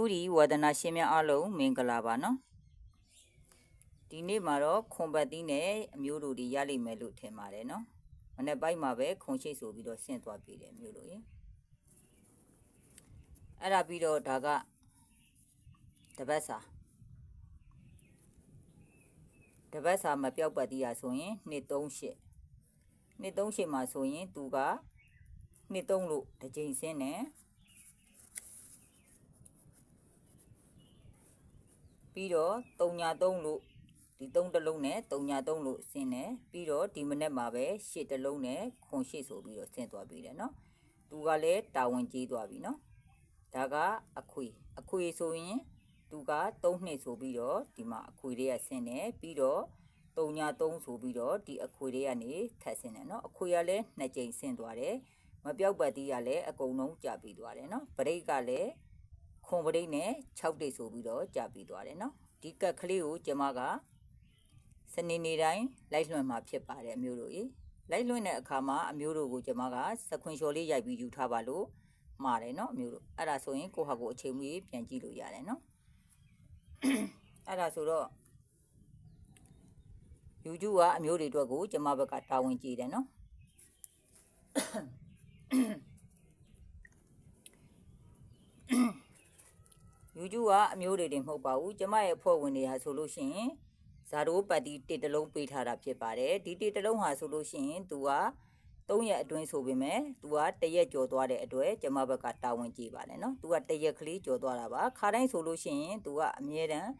တူဒီဝါဒနာရှင်များအားလုံးမင်္ဂလာပါနော်ဒီနေ့မှာတော့ခွန်ပတ်သီးနဲ့အမျိုးတို့ဒီရလိမ့်မယ်လို့ထင်ပါတယ်နော်မနေ့ပိုင်းမှာပဲခွန်ရှိဆိုပြီးတော့ဆင့်သွားပြီတယ်မျိုးတို့ရေအဲ့ဒါပြီးတော့ဒါကတပတ်စာတပတ်စာမပြောက်ပတ်သီးရဆိုရင်238 238မှာဆိုရင်သူက23လို့တစ်ကြိမ်ဆင်းတယ် ပြီးတော့303လို့ဒီ3တလုံးနဲ့303လို့ဆင်းတယ်ပြီးတော့ဒီမနေ့မှာပဲ8တလုံးနဲ့ခွန်8ဆိုပြီးတော့ဆင်းသွားပြီတယ်နော်သူကလည်းတာဝန်ကြီးသွားပြီနော်ဒါကအခွေအခွေဆိုရင်သူက3နှစ်ဆိုပြီးတော့ဒီမှာအခွေတွေကဆင်းတယ်ပြီးတော့3ည3ဆိုပြီးတော့ဒီအခွေတွေကနေထပ်ဆင်းတယ်နော်အခွေကလည်း2ကြိမ်ဆင်းသွားတယ်မပြောက်ပတ်တီးကလည်းအကုန်လုံးကြာပြီးသွားတယ်နော်ဗရိတ်ကလည်း ခွန်ပရိတ်နဲ့6တိတ်ဆိုပြီးတော့ကြာပြီးသွားတယ်နော်ဒီကက်ကလေးကိုကျမကစနေနေ့တိုင်းလိုက်လွှင့်မှာဖြစ်ပါတယ်အမျိုးတို့ရေလိုက်လွှင့်တဲ့အခါမှာအမျိုးတို့ကိုကျမကစခွင်လျှော်လေးရိုက်ပြီးယူထားပါလို့မှားတယ်နော်အမျိုးတို့အဲ့ဒါဆိုရင်ကိုဟာကိုအချိန်မီပြန်ကြည့်လို့ရတယ်နော်အဲ့ဒါဆိုတော့ယူကျူကအမျိုးတွေအတွက်ကိုကျမဘက်ကတာဝန်ကြည့်တယ်နော် ယူကျူကအမျိုးတွေတင်မဟုတ်ပါဘူးကျမရဲ့အဖွဲ့ဝင်တွေဟာဆိုလို့ရှိရင်ဇာတိုးပတ်တီတစ်တလုံးပေးထားတာဖြစ်ပါတယ်ဒီတစ်တလုံးဟာဆိုလို့ရှိရင်သူက3ရက်အတွင်းဆိုပေမဲ့သူကတရက်ကြော်သွားတဲ့အတွက်ကျမဘက်ကတာဝန်ကြည့်ပါတယ်နော်သူကတရက်ကလေးကြော်သွားတာပါခါတိုင်းဆိုလို့ရှိရင်သူကအမြဲတမ်း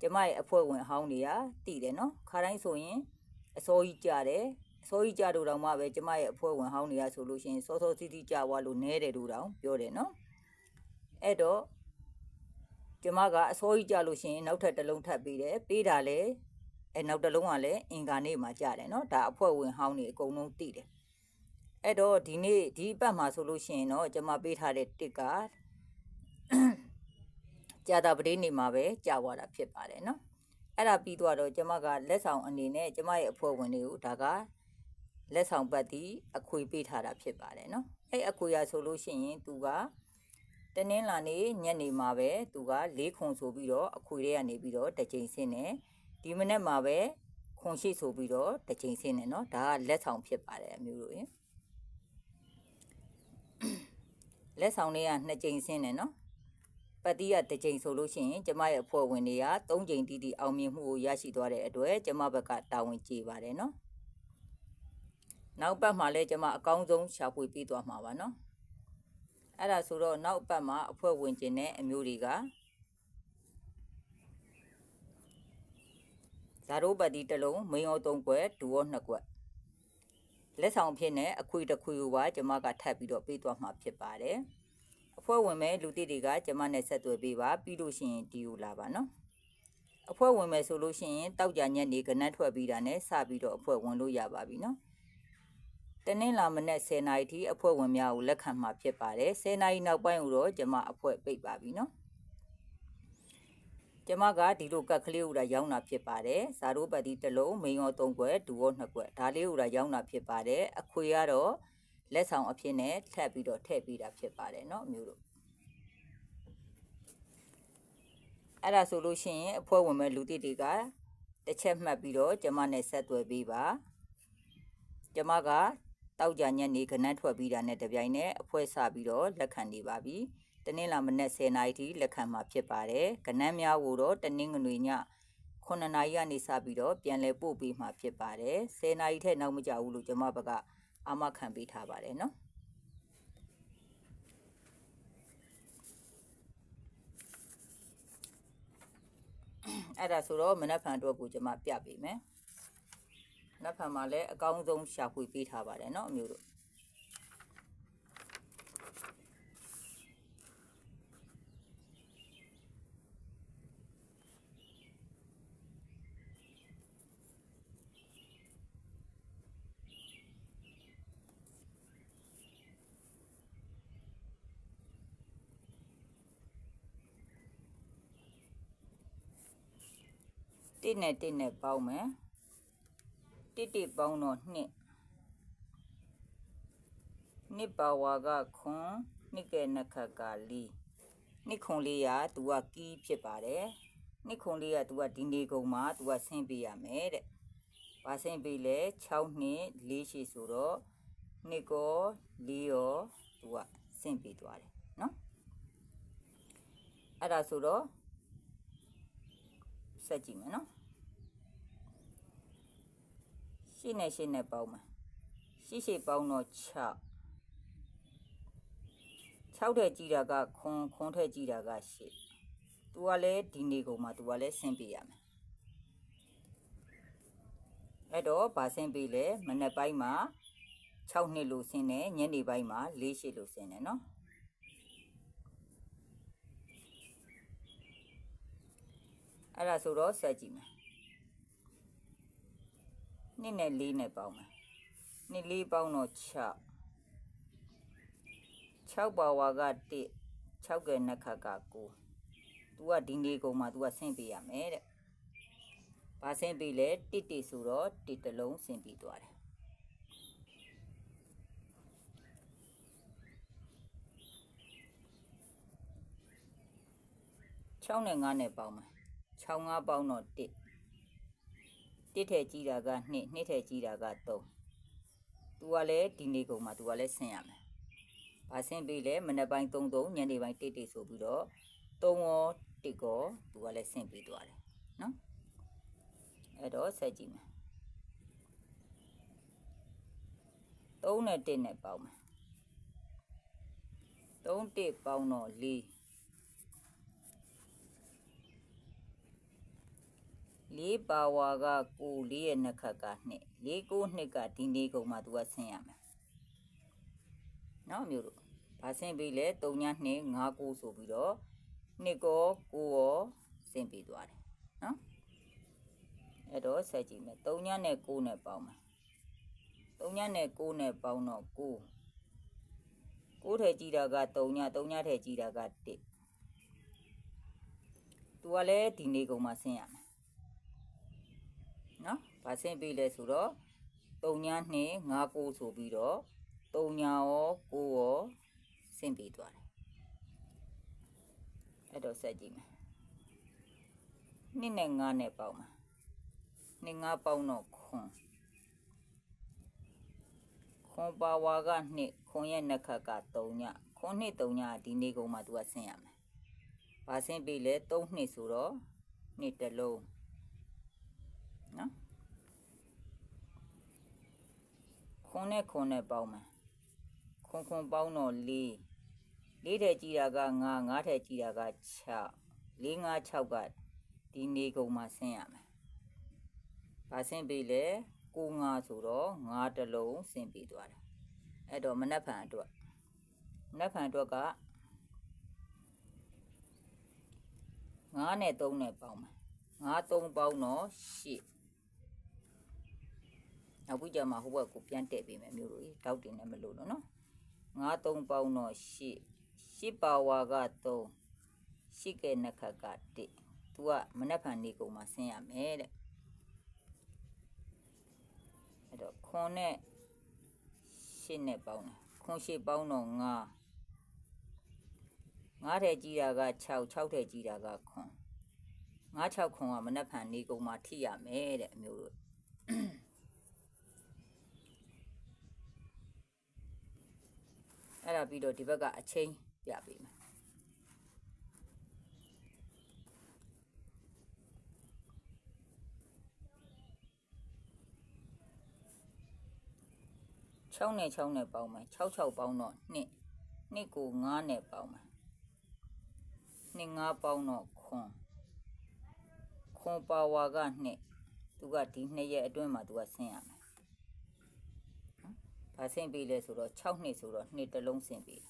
ကျမရဲ့အဖွဲ့ဝင်အဟောင်းတွေကတည်တယ်နော်ခါတိုင်းဆိုရင်အစိုးကြီးကြတယ်အစိုးကြီးကြတို့တောင်မှပဲကျမရဲ့အဖွဲ့ဝင်ဟောင်းတွေကဆိုလို့ရှိရင်စောစောစီးစီးကြွားလို့နဲတယ်တို့တောင်ပြောတယ်နော်အဲ့တော့ ကျမကအစိုးကြီးကြလို့ရှိရင်နောက်ထပ်တစ်လုံးထပ်ပေးတယ်ပေးတာလေအဲနောက်တစ်လုံးကလည်းအင်္ဂါနေ့မှာကြတယ်နော်ဒါအဖွဲ့ဝင်ဟောင်းတွေအကုန်လုံးတည်တယ်အဲ့တော့ဒီနေ့ဒီအပတ်မှာဆိုလို့ရှိရင်တော့ကျမပေးထားတဲ့တစ်ကကြာတာပတိနေမှာပဲကြာသွားတာဖြစ်ပါတယ်နော်အဲ့ဒါပြီးတော့ကျမကလက်ဆောင်အနေနဲ့ကျမရဲ့အဖွဲ့ဝင်တွေကိုဒါကလက်ဆောင်ပတ်တီအခွေပေးထားတာဖြစ်ပါတယ်နော်အဲ့အခွေရဆိုလို့ရှိရင်သူက တနင်္လာနေ့ညနေမှာပဲသူက၄ခုဆိုပြီးတော့အခွေတွေကနေပြီးတော့တစ်ချိန်ဆင်းနေဒီမနေ့မှာပဲခွန်ရှိဆိုပြီးတော့တစ်ချိန်ဆင်းနေเนาะဒါကလက်ဆောင်ဖြစ်ပါတယ်အမျိုးတို့ရင်လက်ဆောင်လေးကနှစ်ချိန်ဆင်းနေเนาะပတ်တိကတစ်ချိန်ဆိုလို့ရှိရင်ကျမရဲ့အဖွဲ့ဝင်တွေက၃ချိန်တီးတီးအောင်မြင်မှုကိုရရှိသွားတဲ့အတွက်ကျမဘက်ကတာဝန်ကျေပါတယ်เนาะနောက်ပတ်မှာလည်းကျမအကောင်းဆုံးရှာဖွေပြီးသွားမှာပါเนาะ အဲ့ဒါဆိုတော့နောက်ပတ်မှာအဖွဲ့ဝင်ကျင်တဲ့အမျိုးတွေကဇာရိုးပတ်တီတစ်လုံးမိန်အောင်သုံးကွက်ဒူရောနှစ်ကွက်လက်ဆောင်ဖြစ်နေအခွေတစ်ခွေကိုပါကျမကထပ်ပြီးတော့ပေးသွားမှာဖြစ်ပါတယ်အဖွဲ့ဝင်မဲ့လူတိတွေကကျမနဲ့ဆက်သွယ်ပေးပါပြီးလို့ရှိရင်ဒီကိုလာပါနော်အဖွဲ့ဝင်မဲ့ဆိုလို့ရှိရင်တောက်ကြညက်နေကနန်းထွက်ပြီးတာနဲ့စပြီးတော့အဖွဲ့ဝင်လို့ရပါပြီနော် တနင်္လာမနေ့10နာရီထိအဖွဲ့ဝင်များကိုလက်ခံမှာဖြစ်ပါတယ်10နာရီနောက်ပိုင်းကိုတော့ကျမအဖွဲ့ပိတ်ပါပြီနော်ကျမကဒီလိုကတ်ကလေးဦးတာရောင်းတာဖြစ်ပါတယ်ဇာရိုးပတ်ဒီတစ်လုံးမိန်ရော၃ခွက်ဒူရော၂ခွက်ဒါလေးဦးတာရောင်းတာဖြစ်ပါတယ်အခွေကတော့လက်ဆောင်အဖြစ်နဲ့ထပ်ပြီးတော့ထည့်ပေးတာဖြစ်ပါတယ်เนาะမျိုးတို့အဲ့ဒါဆိုလို့ရှိရင်အဖွဲ့ဝင်မဲ့လူတိတွေကတစ်ချက်မှတ်ပြီးတော့ကျမနဲ့ဆက်သွယ်ပေးပါကျမက တောက်ကြညက်နေခဏထွက်ပြီးတာနဲ့တပြိုင်နက်အဖွဲ့စပြီးတော့လက်ခံနေပါပြီတနင်္လာမနေ့10နာရီထိလက်ခံမှာဖြစ်ပါတယ်ကနန်းများကိုတော့တနင်္ဂနွေည9နာရီကနေစပြီးတော့ပြန်လည်ပို့ပေးမှာဖြစ်ပါတယ်10နာရီထက်နောက်မကြဘူးလို့ကျမဘက်ကအာမခံပေးထားပါတယ်နော်အဲ့ဒါဆိုတော့မနက်ဖြန်အတွက်ကိုကျွန်မပြပေးမယ်မ နက်ဖြန်မှာလည်းအကောင်းဆုံးရှာဖွေပေးထားပါတယ်เนาะအမျိုးတို့တစ်နဲ့တစ်နဲ့ပေါင်းမယ် တစ်တစ်ပေါင်းတော့နှစ်နှစ်ပါဝါကခွန်နှစ်ကဲနခကလီနှစ်ခွန်လေးကသူကကီးဖြစ်ပါတယ်နှစ်ခွန်လေးကသူကဒီနေကုန်မှာသူကဆင်းပေးရမယ်တဲ့ဘာဆင်းပေးလဲ6နှစ်4ရှိဆိုတော့နှစ်ကော4ရောသူကဆင်းပေးသွားတယ်နော်အဲ့ဒါဆိုတော့ဆက်ကြည့်မယ်နော် ရှင်းနဲ့ရှင်းနဲ့ပေါင်းမယ်ရှိရှိပေါင်းတော့6 6ထည့်ကြည့်တာကခွန်ခွန်ထည့်ကြည့်တာက8သူကလည်းဒီနေကုန်မှာသူကလည်းဆင်းပေးရမယ်အဲ့တော့ဗာဆင်းပေးလဲမနေ့ပိုင်းမှာ6နှစ်လို့ဆင်းတယ်ညနေပိုင်းမှာ4ရှိလို့ဆင်းတယ်နော်အဲ့ဒါဆိုတော့ဆက်ကြည့်မယ် နှစ်နဲ့4နဲ့ပေါင်းမယ်နှစ်4ပေါင်းတော့6 6ပါဝါက1 6ကဲနှစ်ခါက9 तू ကဒီနေကုန်မှာ तू ကဆင်းပေးရမယ်တဲ့။ဘာဆင်းပေးလဲ1 1ဆိုတော့1တစ်လုံးဆင်းပြီးသွားတယ်6နဲ့9နဲ့ပေါင်းမယ်6 5ပေါင်းတော့1 1ထည့်ကြည့်တာက2 2ထည့်ကြည့်တာက3 तू ကလည်းဒီနေကုန်မှာ तू ကလည်းဆင်းရမယ်ဘာဆင်းပေးလဲမနေ့ပိုင်း33ညနေပိုင်း1 1ဆိုပြီးတော့3ရော1ကောသူကလည်းဆင်းပေးသွားတယ်နော်အဲ့တော့ဆက်ကြည့်မယ်3နဲ့1နဲ့ပေါင်းမယ်3 1ပေါင်းတော့4 လေးပါဝါကကိုလေးရဲ့နှစ်ခတ်ကနှစ်လေးကိုနှစ်ကဒီနေကုန်မှာ तू ကဆင်းရမယ်နော်မျိုးတို့ဘာဆင်းပြီးလဲ3ည2 5 9ဆိုပြီးတော့နှစ်ကော9ရောဆင်းပြီးသွားတယ်နော်အဲ့တော့ဆက်ကြည့်မယ်3ညနဲ့9နဲ့ပေါင်းမယ်3ညနဲ့9နဲ့ပေါင်းတော့9 9ထဲကြည့်တာက3ည3ညထဲကြည့်တာက1သူကလည်းဒီနေကုန်မှာဆင်းရမယ်နော်။ ဘာဆင်းပြီးလဲဆိုတော့3ည2 5 9ဆိုပြီးတော့3ညရော9ရောဆင်းပြီးသွားတယ်။အဲ့တော့ဆက်ကြည့်မယ်။2နဲ့5နဲ့ပေါင်းမှာ2 5ပေါင်းတော့ခွန်ခွန်ပါဝါက2ခွန်ရဲ့နှစ်ခတ်က3ညခွန်နှစ်3ညဒီနေကုန်မှာသူကဆင်းရမယ်။ဘာဆင်းပြီးလဲ3နှစ်ဆိုတော့နှစ်တစ်လုံးနော် ခွန်နဲ့ခွန်နဲ့ပေါင်းမယ်ခွန်ခွန်ပေါင်းတော့၄၄ထည့်ကြည့်တာက9 9ထည့်ကြည့်တာက6 4 5 6ကဒီနေကုန်မှာဆင်းရမယ်ဘာဆင်းပေးလဲ9 5ဆိုတော့9တလုံးဆင်းပြီးသွားတယ်အဲ့တော့မနှက်ဖန်အတွက်မနှက်ဖန်အတွက်က9နဲ့3နဲ့ပေါင်းမယ်9 3ပေါင်းတော့8 နောက်ပြီးကြမှာဟိုဘက်ကိုပြန်တက်ပေးမယ်မျိုးတို့တောက်တင်နဲ့မလို့လို့နော်9 3ပေါင်းတော့8 8ပါဝါက3 8ကဲနှစ်ခတ်က1သူကမနှက်ဖန်နေကုန်မှာဆင်းရမယ်တဲ့အဲ့တော့ခွန်နဲ့8နဲ့ပေါင်းတယ်ခွန်8ပေါင်းတော့9 9ထဲကြီးတာက6 6ထဲကြီးတာကခွန်9 6ခွန်ကမနှက်ဖန်နေကုန်မှာထိရမယ်တဲ့အမျိုးတို့ အဲ့ဒါပြီးတော့ဒီဘက်ကအချင်းပြပေးမယ်6နဲ့6နဲ့ပေါင်းမယ်6 6ပေါင်းတော့2 2ကို9နဲ့ပေါင်းမယ်2 5ပေါင်းတော့ခွန်ခွန်ပါဝါက2သူကဒီ2ရက်အတွင်းမှာသူကဆင်းရမယ် ဘာဆင့်ပေးလဲဆိုတော့6နှစ်ဆိုတော့နှစ်တစ်လုံးဆင့်ပေး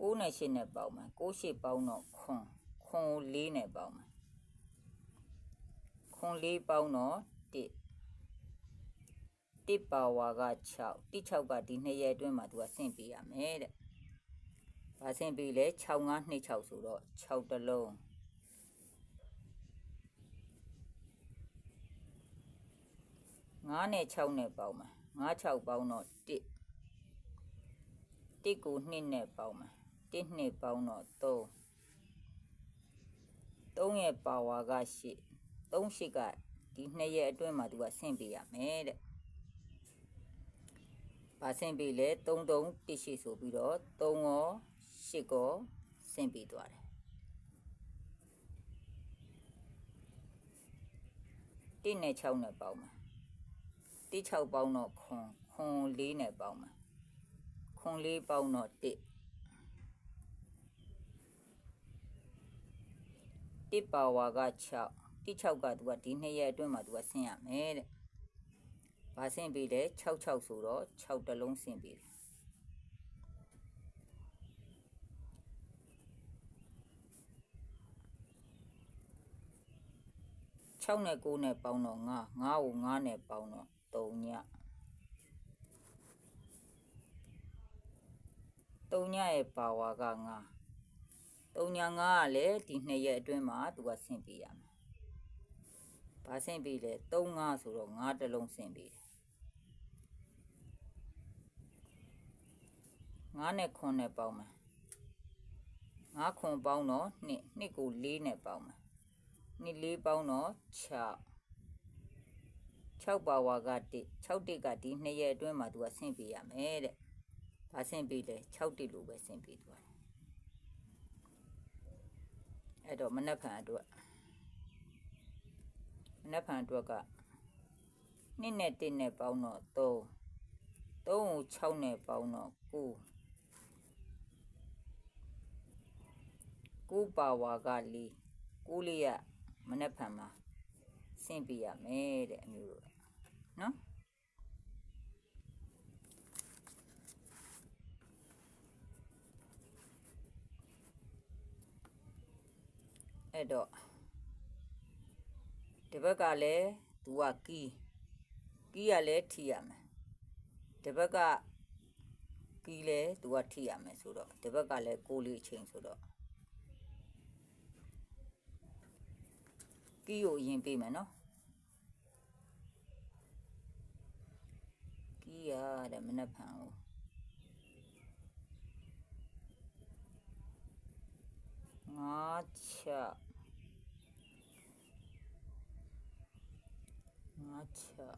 9နဲ့8နဲ့ပေါင်းမယ်9 8ပေါင်းတော့ခွန်ခွန်4နဲ့ပေါင်းမယ်ခွန်4ပေါင်းတော့1 1ပါဝါက6 1 6ကဒီနှစ်ရက်အတွင်းမှာသူကဆင့်ပေးရမယ်တဲ့။ဘာဆင့်ပေးလဲ6 5 2 6ဆိုတော့6တလုံး 9နဲ့6နဲ့ပေါင်းမယ်9 6ပေါင်းတော့1 1ကို2နဲ့ပေါင်းမှာ1 2ပေါင်းတော့3 3ရဲ့ပါဝါက8 3 8ကဒီ2ရဲ့အတွင်းမှာသူကဆင့်ပေးရမယ်တဲ့။ဘာဆင့်ပေးလဲ3 3 1 8ဆိုပြီးတော့3ရော8ကောဆင့်ပေးသွားတယ်။1နဲ့6နဲ့ပေါင်းမှာ 1 6ပေါင်းတော့ခွန်ခွန်4နဲ့ပေါင်းမှာခွန်4ပေါင်းတော့1 1ပါဝါက6 1 6ကသူကဒီနှစ်ရက်အတွင်းမှာသူကဆင်းရမယ်တဲ့။ဘာဆင်းပြီးလဲ6 6ဆိုတော့6တလုံးဆင်းပြီးတယ်6နဲ့9နဲ့ပေါင်းတော့9 9ကို9နဲ့ပေါင်းတော့ 3ည3ညရဲ့ပါဝါက9 3ည9ကလည်းဒီနှစ်ရက်အတွင်းမှာသူကဆင့်ပေးရမယ်။ဘာဆင့်ပေးလဲ3 5ဆိုတော့9တလုံးဆင့်ပေးတယ်။9နဲ့9နဲ့ပေါင်းမယ်။9ခွန်ပေါင်းတော့2 2ကို4နဲ့ပေါင်းမယ်။2 4ပေါင်းတော့6 6ပါဝါက1 6တစ်ကဒီနှစ်ရက်အတွင်းမှာသူကဆင့်ပေးရမယ်တဲ့။ဘာဆင့်ပေးလဲ6တစ်လို့ပဲဆင့်ပေးသွားတယ်။အဲ့တော့မနက်ဖြန်အတွက်မနက်ဖြန်အတွက်က2နဲ့1နဲ့ပေါင်းတော့3 3ကို6နဲ့ပေါင်းတော့9 9ပါဝါက4 9လေးရမနက်ဖြန်မှာ ဆင့်ပြရမယ်တဲ့အမျိုးတို့နော်အဲ့တော့ဒီဘက်ကလည်းသူကကီးကီးကလည်းထိရမယ်ဒီဘက်ကကီးလည်းသူကထိရမယ်ဆိုတော့ဒီဘက်ကလည်းကိုလေးအချိန်ဆိုတော့ကီးကိုအရင်ပေးမယ်နော်ကီး ရတဲ့မနှက်ဖန်ကိုငါးချက်ငါးချက်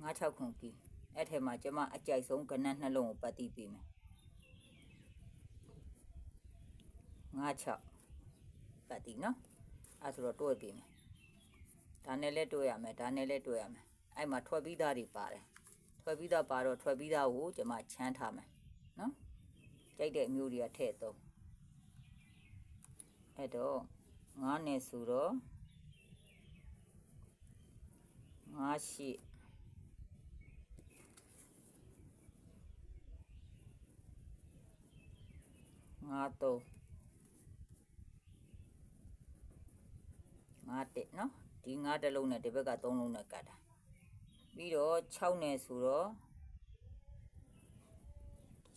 ငါးချက်ခွန်ကီးအဲ့ထဲမှာကျမအကြိုက်ဆုံး အဲ့ဆိုတော့တွဲပေးမယ်ဒါနဲ့လည်းတွဲရမယ်ဒါနဲ့လည်းတွဲရမယ်အဲ့မှာထွက်ပြီးသားတွေပါတယ်ထွက်ပြီးသားပါတော့ထွက်ပြီးသားကိုကျမချမ်းထားမယ်နော်ကြိုက်တဲ့အမျိုးတွေကထည့်သုံးအဲ့တော့ငါးနဲ့ဆိုတော့ငါးရှိငါး သုံးငါးတက်နော်ဒီငါးတစ်လုံးနဲ့ဒီဘက်ကသုံးလုံးနဲ့ကတ်တာပြီးတော့6နဲ့ဆိုတော့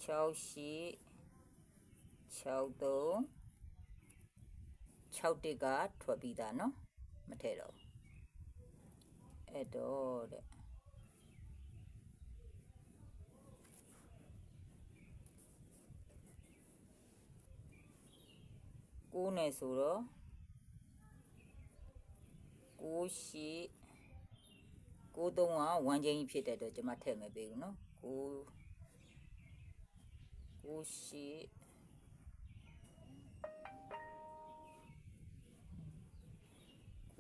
6ရှိ6 3 6တစ်ကထွက်ပြီးသားเนาะမထည့်တော့အဲ့တော့တဲ့ကိုးနဲ့ဆိုတော့ 68 93ကဝမ်းချင်းကြီးဖြစ်တဲ့အတွက်ကျွန်မထည့်မယ်ပေးဘူးနော်9 98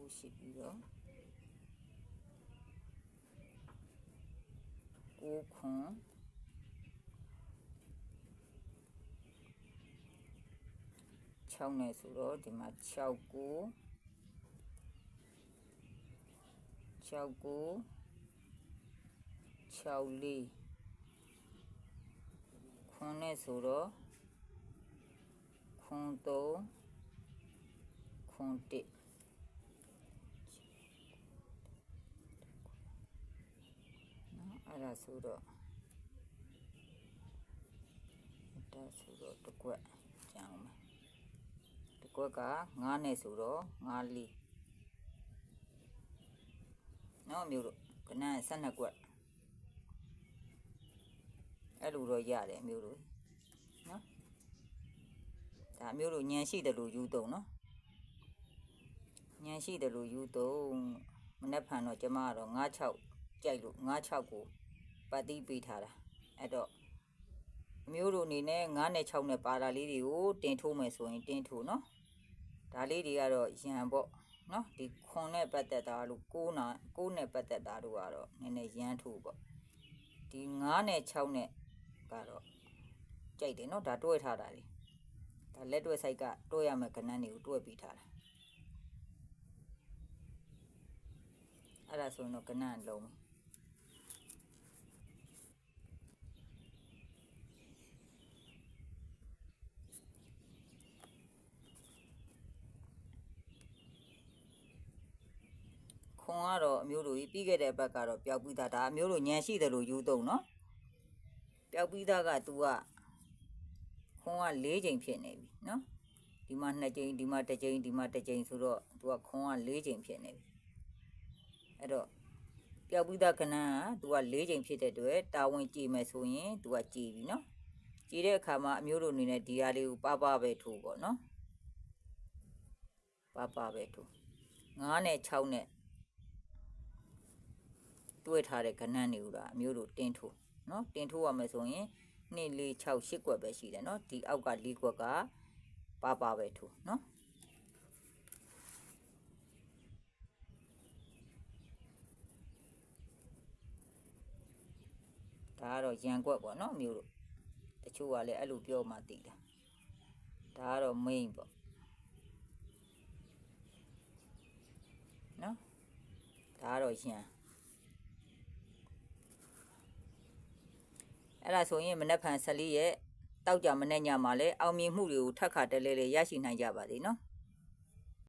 ိုရှိပြီးတော့ကိုခွန်6နဲ့ဆိုတော့ဒီမှာ6ကို 6ကို6လေးခွန်နဲ့ဆိုတော့ခွန်3ခွန်1အဲ့ဒါဆိုတော့ဒါဆိုတော့တစ်ကွက်ကြအောင်မယ်တစ်ကွက်က9နဲ့ဆိုတော့9လီ နော်မျိုးတို့ကနန်း12ကွက်အဲ့လိုတော့ရတယ်မျိုးတို့နော်ဒါမျိုးတို့ညံရှိတယ်လို့ယူတုံနော်ညံရှိတယ်လို့ယူတုံမနေ့ဖန်တော့ကျမကတော့96ကြိုက်လို့96ကိုပတ်တိပေးထားတာအဲ့တော့အမျိုးတို့အနေနဲ့9နဲ့6နဲ့ပါတာလေးတွေကိုတင်ထိုးမယ်ဆိုရင်တင်ထိုးနော်ဒါလေးတွေကတော့ရန်ပေါ့ နော်ဒီခွန်နဲ့ပတ်သက်တာလို့6နာ6နဲ့ပတ်သက်တာတို့ကတော့နည်းနည်းရန်ထိုးပေါ့ဒီ9နဲ့6နဲ့ကတော့ကြိုက်တယ်နော်ဒါတွဲထားတာလေဒါလက်တွဲဆိုင်ကတွဲရမယ့်ကဏ္ဍတွေကိုတွဲပြီးထားတာအဲ့ဒါဆိုရင်တော့ကဏ္ဍလုံး ခွန်ကတော့အမျိုးတို့ကြီးပြီးခဲ့တဲ့ဘက်ကတော့ပျောက်ပြီးသားဒါအမျိုးတို့ညံရှိတယ်လို့ယူသုံးနော်ပျောက်ပြီးသားက तू ကခွန်က၄ချိန်ဖြစ်နေပြီနော်ဒီမှာ2ချိန်ဒီမှာ1ချိန်ဒီမှာ1ချိန်ဆိုတော့ तू ကခွန်က၄ချိန်ဖြစ်နေပြီအဲ့တော့ပျောက်ပြီးသားကဏ္ဍက तू က၄ချိန်ဖြစ်တဲ့အတွက်တာဝန်ကြည့်မယ်ဆိုရင် तू ကကြည်ပြီနော်ကြည်တဲ့အခါမှာအမျိုးတို့အနေနဲ့ဒီဟာလေးကိုပပပဲထိုးပေါ့နော်ပပပဲထိုး9နဲ့6နဲ့ တွဲထားတဲ့ကဏ္ဍတွေကိုဒါအမျိုးလိုတင်ထိုးနော်တင်ထိုးရမယ်ဆိုရင်2 4 6 8ကွက်ပဲရှိတယ်နော်ဒီအောက်က4ကွက်ကပါပါပဲထိုးနော်ဒါကတော့ရန်ကွက်ပေါ့နော်မျိုးတို့တချို့ကလည်းအဲ့လိုပြောမှသိတာဒါကတော့ main ပေါ့နော်ဒါကတော့ရန် အဲ့ဒါဆိုရင်မနက်ဖြန်14ရက်တောက်ကြမနေ့ညမှာလည်းအောင်မြင်မှုတွေကိုထပ်ခါတလဲလဲရရှိနိုင်ကြပါသေးနော်။